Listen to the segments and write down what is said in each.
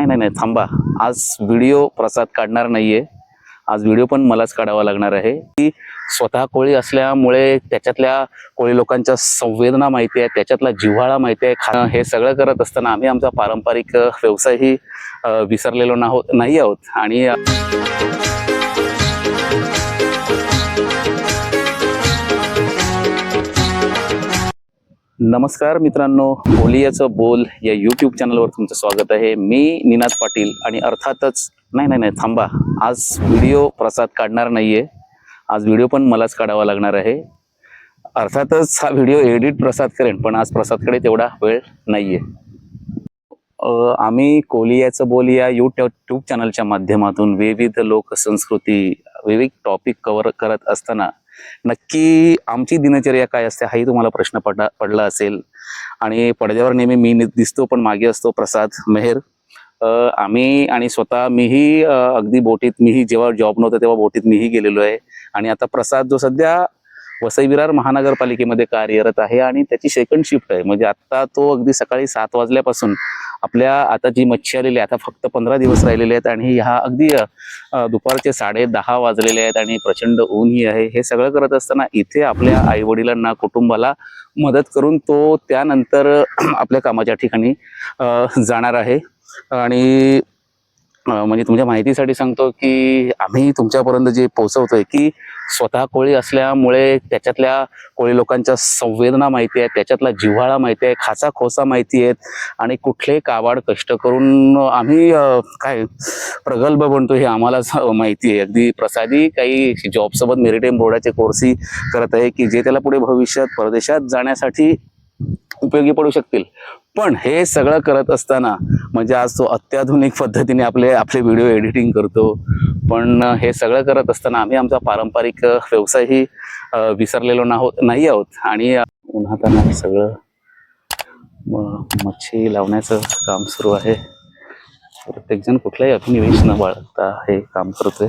नाही नाही नाही थांबा. आज व्हिडिओ प्रसाद काढणार नाहीये. आज व्हिडिओ पण मलाच काढावा लागणार आहे. की स्वतः कोळी असल्यामुळे त्याच्यातल्या कोळी लोकांच्या संवेदना माहिती आहे त्याच्यातला जिव्हाळा माहिती आहे. खाणं हे सगळं करत असताना आम्ही आमचा पारंपरिक व्यवसायही विसरलेलो नाहो नाही आहोत. आणि नमस्कार मित्रांनो बोलियाचं बोल या यूट्यूब चॅनलवर तुमचं स्वागत आहे. मी निनाद पाटील आणि अर्थातच नाही नाही नाही थांबा. आज व्हिडिओ प्रसाद काढणार नाहीये. आज व्हिडिओ पण मलाच काढावा लागणार आहे. अर्थातच हा व्हिडिओ एडिट प्रसाद करेन पण आज प्रसादकडे तेवढा वेळ नाही आहे आम्ही कोलियाचं बोल या यूट्यूब चॅनलच्या माध्यमातून विविध लोकसंस्कृती विविध टॉपिक कव्हर करत असताना नक्की आमची दिनचर्या काय असते हाही तुम्हाला प्रश्न पडला पडला असेल. आणि पडद्यावर नेहमी मी दिसतो पण मागे असतो प्रसाद मेहर. आम्ही आणि स्वतः मीही अगदी बोटीत मीही जेव्हा जॉब नव्हतं तेव्हा बोटीत मीही गेलेलो आहे. आणि आता प्रसाद जो सध्या वसई विरार महानगरपालिकेमध्ये कार्यरत आहे आणि त्याची सेकंड शिफ्ट आहे. म्हणजे आता तो अगदी सकाळी सात वाजल्यापासून आपल्या आता जी मच्छी आलेली आहे आता फक्त पंधरा दिवस राहिलेले आहेत आणि ह्या अगदी दुपारचे साडे दहा वाजलेले आहेत आणि प्रचंड ऊनही आहे. हे सगळं करत असताना इथे आपल्या आईवडिलांना कुटुंबाला मदत करून तो त्यानंतर आपल्या कामाच्या ठिकाणी जाणार आहे. आणि म्हणजे तुमच्या माहितीसाठी सांगतो की आम्ही तुमच्यापर्यंत जे पोहोचवतोय की स्वतः कोळी असल्यामुळे त्याच्यातल्या कोळी लोकांच्या संवेदना माहिती आहे त्याच्यातला जिव्हाळा माहिती आहे खाचा खोसा माहिती आहेत आणि कुठले काबाड कष्ट करून आम्ही काय प्रगल्भ बनतो हे आम्हालाच माहिती आहे. अगदी प्रसादी काही जॉबसोबत मेरिटेम बोर्डाचे कोर्सही करत आहे की जे त्याला पुढे भविष्यात परदेशात जाण्यासाठी उपयोगी पडू शकतील. पण हे सगळं करत असताना म्हणजे आज तो अत्याधुनिक पद्धतीने आपले आपले व्हिडिओ एडिटिंग करतो. पण हे सगळं करत असताना आम्ही आमचा पारंपरिक व्यवसायही विसरलेलो नाहो नाही आहोत. आणि उन्हाताना सगळं मच्छी लावण्याचं काम सुरू आहे. प्रत्येकजण कुठलाही अभिनिवेश न बाळगता हे काम करतोय.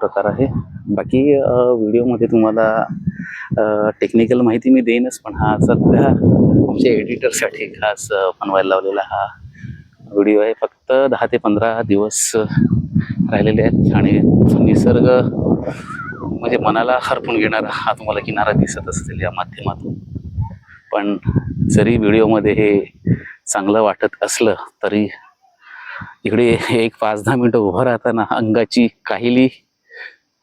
प्रकार आहे. बाकी व्हिडिओमध्ये तुम्हाला टेक्निकल माहिती मी देईनच पण हा सध्या आमच्या एडिटरसाठी खास बनवायला लावलेला हा व्हिडिओ आहे. फक्त दहा ते पंधरा दिवस राहिलेले आहेत आणि निसर्ग म्हणजे मनाला हरपून घेणारा हा तुम्हाला किनारा दिसत असेल या माध्यमातून. पण जरी व्हिडिओमध्ये हे चांगलं वाटत असलं तरी इकडे एक पाच दहा मिनटं उभं राहताना अंगाची काहिली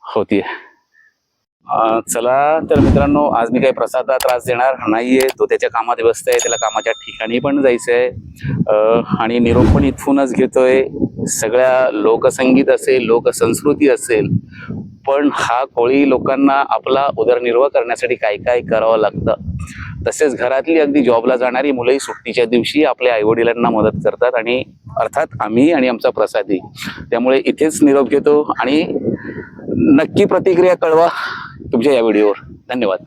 होती आहे चला तर मित्रांनो आज मी काही प्रसादा त्रास देणार नाहीये. तो त्याच्या कामात व्यस्त आहे त्याला कामाच्या ठिकाणी पण जायचं आहे आणि निरोप पण इथूनच घेतोय. सगळ्या लोकसंगीत असेल लोकसंस्कृती असेल पण हा कोळी लोकांना आपला उदरनिर्वाह करण्यासाठी काय काय करावं लागतं? तसेच घरातली अगदी जॉबला जाणारी मुलंही सुट्टीच्या दिवशी आपल्या आईवडिलांना मदत करतात आणि अर्थात आम्ही आणि आमचा प्रसादी. त्यामुळे इथेच निरोप घेतो आणि नक्की प्रतिक्रिया कळवा. तुमच्या या व्हिडिओवर. धन्यवाद.